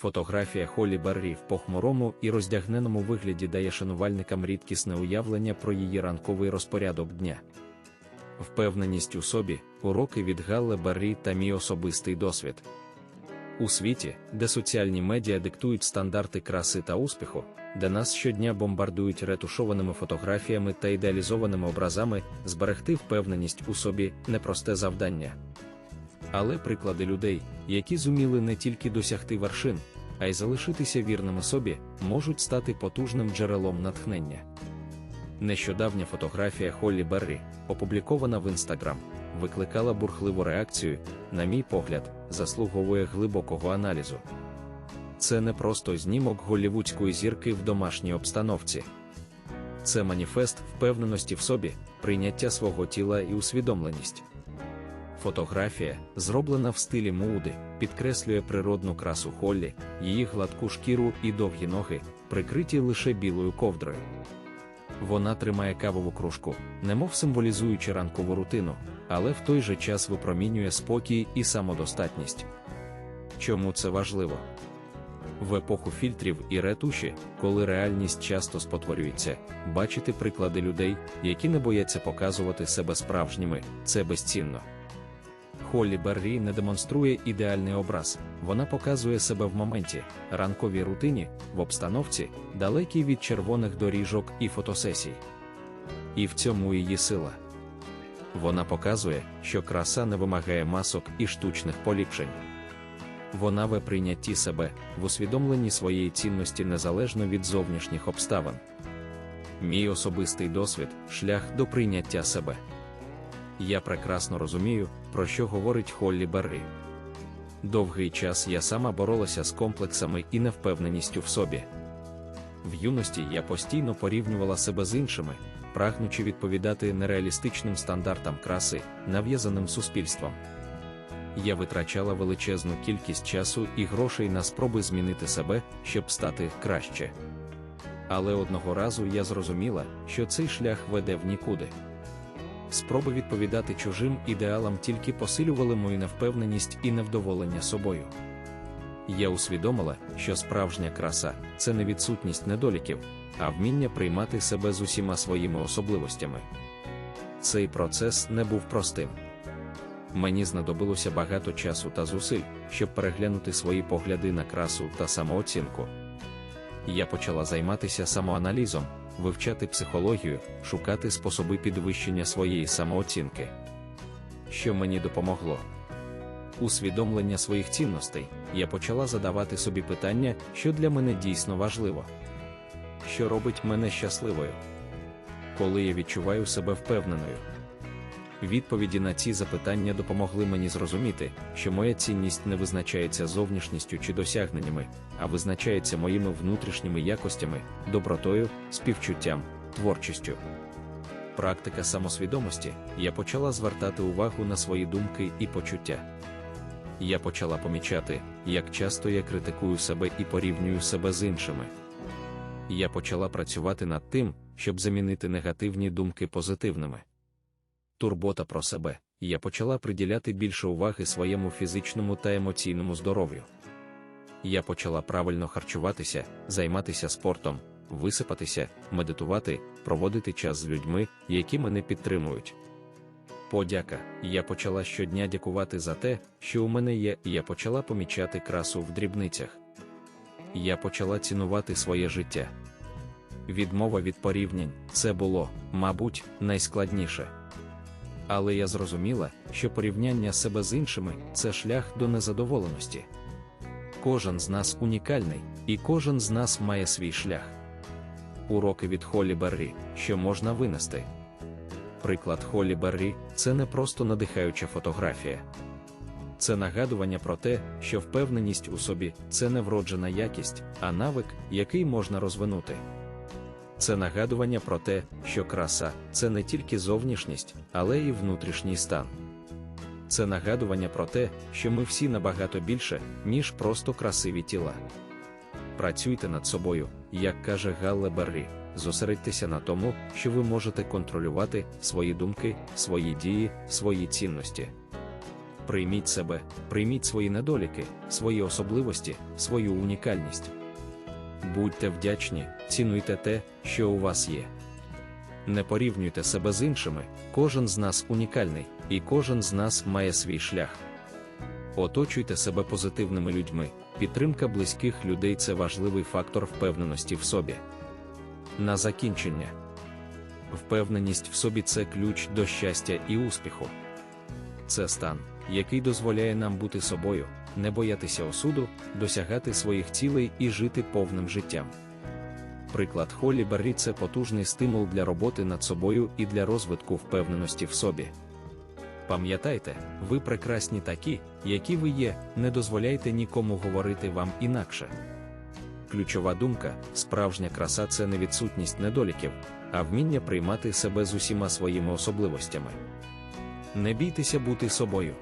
Фотографія Холі Беррі в похмурому і роздягненому вигляді дає шанувальникам рідкісне уявлення про її ранковий розпорядок дня. Впевненість у собі, уроки від Галле Беррі та мій особистий досвід. У світі, де соціальні медіа диктують стандарти краси та успіху, де нас щодня бомбардують ретушованими фотографіями та ідеалізованими образами, зберегти впевненість у собі непросте завдання. Але приклади людей, які зуміли не тільки досягти вершин, а й залишитися вірними собі, можуть стати потужним джерелом натхнення. Нещодавня фотографія Холлі Беррі, опублікована в Інстаграм, викликала бурхливу реакцію, на мій погляд, заслуговує глибокого аналізу. Це не просто знімок голівудської зірки в домашній обстановці. Це маніфест впевненості в собі, прийняття свого тіла і усвідомленість. Фотографія, зроблена в стилі муди, підкреслює природну красу Холлі, її гладку шкіру і довгі ноги, прикриті лише білою ковдрою. Вона тримає кавову кружку, немов символізуючи ранкову рутину, але в той же час випромінює спокій і самодостатність. Чому це важливо? В епоху фільтрів і ретуші, коли реальність часто спотворюється, бачити приклади людей, які не бояться показувати себе справжніми, це безцінно. Холлі Беррі не демонструє ідеальний образ, вона показує себе в моменті, ранковій рутині, в обстановці, далекій від червоних доріжок і фотосесій. І в цьому її сила. Вона показує, що краса не вимагає масок і штучних поліпшень. Вона в прийнятті себе, в усвідомленні своєї цінності незалежно від зовнішніх обставин. Мій особистий досвід шлях до прийняття себе. Я прекрасно розумію, про що говорить Холлі Беррі. Довгий час я сама боролася з комплексами і невпевненістю в собі. В юності я постійно порівнювала себе з іншими, прагнучи відповідати нереалістичним стандартам краси, нав'язаним суспільством. Я витрачала величезну кількість часу і грошей на спроби змінити себе, щоб стати краще. Але одного разу я зрозуміла, що цей шлях веде в нікуди. Спроби відповідати чужим ідеалам тільки посилювали мою невпевненість і невдоволення собою. Я усвідомила, що справжня краса це не відсутність недоліків, а вміння приймати себе з усіма своїми особливостями. Цей процес не був простим. Мені знадобилося багато часу та зусиль, щоб переглянути свої погляди на красу та самооцінку. Я почала займатися самоаналізом, вивчати психологію, шукати способи підвищення своєї самооцінки. Що мені допомогло? Усвідомлення своїх цінностей, я почала задавати собі питання, що для мене дійсно важливо, що робить мене щасливою, коли я відчуваю себе впевненою. Відповіді на ці запитання допомогли мені зрозуміти, що моя цінність не визначається зовнішністю чи досягненнями, а визначається моїми внутрішніми якостями, добротою, співчуттям, творчістю. Практика самосвідомості я почала звертати увагу на свої думки і почуття. Я почала помічати, як часто я критикую себе і порівнюю себе з іншими. Я почала працювати над тим, щоб замінити негативні думки позитивними турбота про себе, я почала приділяти більше уваги своєму фізичному та емоційному здоров'ю. Я почала правильно харчуватися, займатися спортом, висипатися, медитувати, проводити час з людьми, які мене підтримують. Подяка, я почала щодня дякувати за те, що у мене є, і я почала помічати красу в дрібницях. Я почала цінувати своє життя. Відмова від порівнянь це було, мабуть, найскладніше. Але я зрозуміла, що порівняння себе з іншими це шлях до незадоволеності. Кожен з нас унікальний, і кожен з нас має свій шлях. Уроки від Холі Беррі, що можна винести. Приклад Холі Беррі це не просто надихаюча фотографія. Це нагадування про те, що впевненість у собі це не вроджена якість, а навик, який можна розвинути. Це нагадування про те, що краса це не тільки зовнішність, але й внутрішній стан. Це нагадування про те, що ми всі набагато більше, ніж просто красиві тіла. Працюйте над собою, як каже Галле Беррі, зосередьтеся на тому, що ви можете контролювати свої думки, свої дії, свої цінності. Прийміть себе, прийміть свої недоліки, свої особливості, свою унікальність. Будьте вдячні, цінуйте те, що у вас є. Не порівнюйте себе з іншими, кожен з нас унікальний, і кожен з нас має свій шлях. Оточуйте себе позитивними людьми, підтримка близьких людей це важливий фактор впевненості в собі. На закінчення. Впевненість в собі це ключ до щастя і успіху. Це стан, який дозволяє нам бути собою, не боятися осуду, досягати своїх цілей і жити повним життям. Приклад Холі Беррі – це потужний стимул для роботи над собою і для розвитку впевненості в собі. Пам'ятайте, ви прекрасні такі, які ви є, не дозволяйте нікому говорити вам інакше. Ключова думка, справжня краса це не відсутність недоліків, а вміння приймати себе з усіма своїми особливостями. Не бійтеся бути собою.